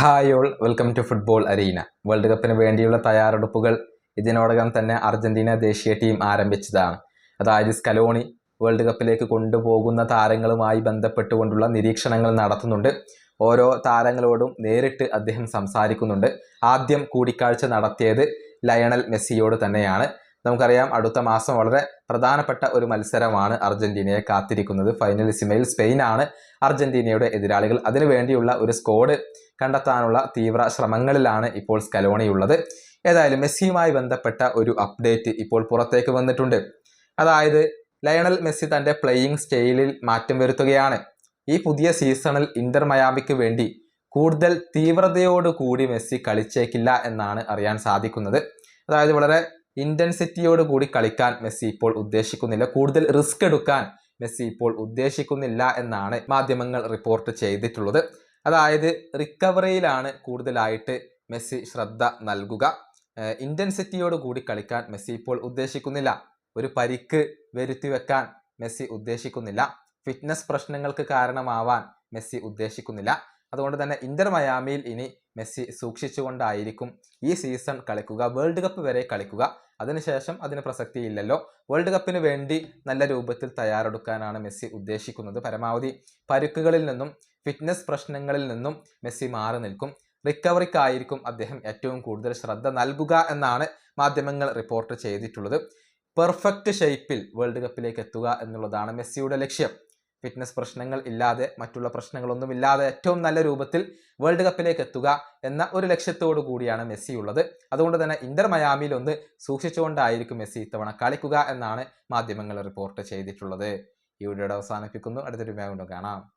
Hi all welcome to football arena world കപ്പിന് വേണ്ടിയുള്ള തയ്യാറെടുപ്പുകൾ ഇതിനോടകം തന്നെ അർജന്റീന ദേശീയ ടീം ആരംഭിച്ചതാണ്. അതായത് സ്കലോണി വേൾഡ് കപ്പിലേക്ക് കൊണ്ടുപോകുന്ന താരങ്ങളുമായി ബന്ധപ്പെട്ടുകൊണ്ടുള്ള നിരീക്ഷണങ്ങൾ നടത്തുന്നുണ്ട്. ഓരോ താരങ്ങളോടും നേരിട്ട് അദ്ദേഹം സംസാരിക്കുന്നുണ്ട്. ആദ്യം കൂടിക്കാഴ്ച നടത്തിയത് ലയണൽ മെസ്സിയോട് തന്നെയാണ്. നമുക്കറിയാം അടുത്ത മാസം വളരെ പ്രധാനപ്പെട്ട ഒരു മത്സരമാണ് അർജന്റീനയെ കാത്തിരിക്കുന്നത്. ഫൈനൽ സിമയിൽ സ്പെയിനാണ് അർജന്റീനയുടെ എതിരാളികൾ. അതിനുവേണ്ടിയുള്ള ഒരു സ്കോഡ് കണ്ടെത്താനുള്ള തീവ്ര ശ്രമങ്ങളിലാണ് ഇപ്പോൾ സ്കലോണിയുള്ളത്. ഏതായാലും മെസ്സിയുമായി ബന്ധപ്പെട്ട ഒരു അപ്ഡേറ്റ് ഇപ്പോൾ പുറത്തേക്ക് വന്നിട്ടുണ്ട്. അതായത് ലയണൽ മെസ്സി തന്റെ പ്ലേയിങ് സ്റ്റൈലിൽ മാറ്റം വരുത്തുകയാണ്. ഈ പുതിയ സീസണിൽ ഇന്റർ മയാമിക്ക് വേണ്ടി കൂടുതൽ തീവ്രതയോടുകൂടി മെസ്സി കളിച്ചേക്കില്ല എന്നാണ് അറിയാൻ സാധിക്കുന്നത്. അതായത് വളരെ ഇന്റൻസിറ്റിയോട് കൂടി കളിക്കാൻ മെസ്സി ഇപ്പോൾ ഉദ്ദേശിക്കുന്നില്ല. കൂടുതൽ റിസ്ക് എടുക്കാൻ മെസ്സി ഇപ്പോൾ ഉദ്ദേശിക്കുന്നില്ല എന്നാണ് മാധ്യമങ്ങൾ റിപ്പോർട്ട് ചെയ്തിട്ടുള്ളത്. അതായത് റിക്കവറിയിലാണ് കൂടുതലായിട്ട് മെസ്സി ശ്രദ്ധ നൽകുക. ഇന്റൻസിറ്റിയോട് കൂടി കളിക്കാൻ മെസ്സി ഇപ്പോൾ ഉദ്ദേശിക്കുന്നില്ല. ഒരു പരിക്ക് വരുത്തി വെക്കാൻ മെസ്സി ഉദ്ദേശിക്കുന്നില്ല. ഫിറ്റ്നസ് പ്രശ്നങ്ങൾക്ക് കാരണമാവാൻ മെസ്സി ഉദ്ദേശിക്കുന്നില്ല. അതുകൊണ്ട് തന്നെ ഇന്റർ മയാമിയിൽ ഇനി മെസ്സി സൂക്ഷിച്ചുകൊണ്ടായിരിക്കും ഈ സീസൺ കളിക്കുക. വേൾഡ് കപ്പ് വരെ കളിക്കുക. അതിനുശേഷം അതിന് പ്രസക്തിയില്ലല്ലോ. വേൾഡ് കപ്പിന് വേണ്ടി നല്ല രൂപത്തിൽ തയ്യാറെടുക്കാനാണ് മെസ്സി ഉദ്ദേശിക്കുന്നത്. പരമാവധി പരുക്കുകളിൽ നിന്നും ഫിറ്റ്നസ് പ്രശ്നങ്ങളിൽ നിന്നും മെസ്സി മാറി നിൽക്കും. റിക്കവറിക്കായിരിക്കും അദ്ദേഹം ഏറ്റവും കൂടുതൽ ശ്രദ്ധ നൽകുക എന്നാണ് മാധ്യമങ്ങൾ റിപ്പോർട്ട് ചെയ്തിട്ടുള്ളത്. പെർഫെക്റ്റ് ഷേപ്പിൽ വേൾഡ് കപ്പിലേക്ക് എത്തുക എന്നുള്ളതാണ് മെസ്സിയുടെ ലക്ഷ്യം. ഫിറ്റ്നസ് പ്രശ്നങ്ങൾ ഇല്ലാതെ മറ്റുള്ള പ്രശ്നങ്ങളൊന്നും ഇല്ലാതെ ഏറ്റവും നല്ല രൂപത്തിൽ വേൾഡ് കപ്പിലേക്ക് എത്തുക എന്ന ഒരു ലക്ഷ്യത്തോടു കൂടിയാണ് മെസ്സി ഉള്ളത്. അതുകൊണ്ട് തന്നെ ഇന്റർ മയാമിയിൽ ഒന്ന് സൂക്ഷിച്ചുകൊണ്ടായിരിക്കും മെസ്സി ഇത്തവണ കളിക്കുക എന്നാണ് മാധ്യമങ്ങൾ റിപ്പോർട്ട് ചെയ്തിട്ടുള്ളത്. ഈ വീഡിയോയുടെ അവസാനിപ്പിക്കുന്നു. അടുത്തൊരു മേഖല കാണാം.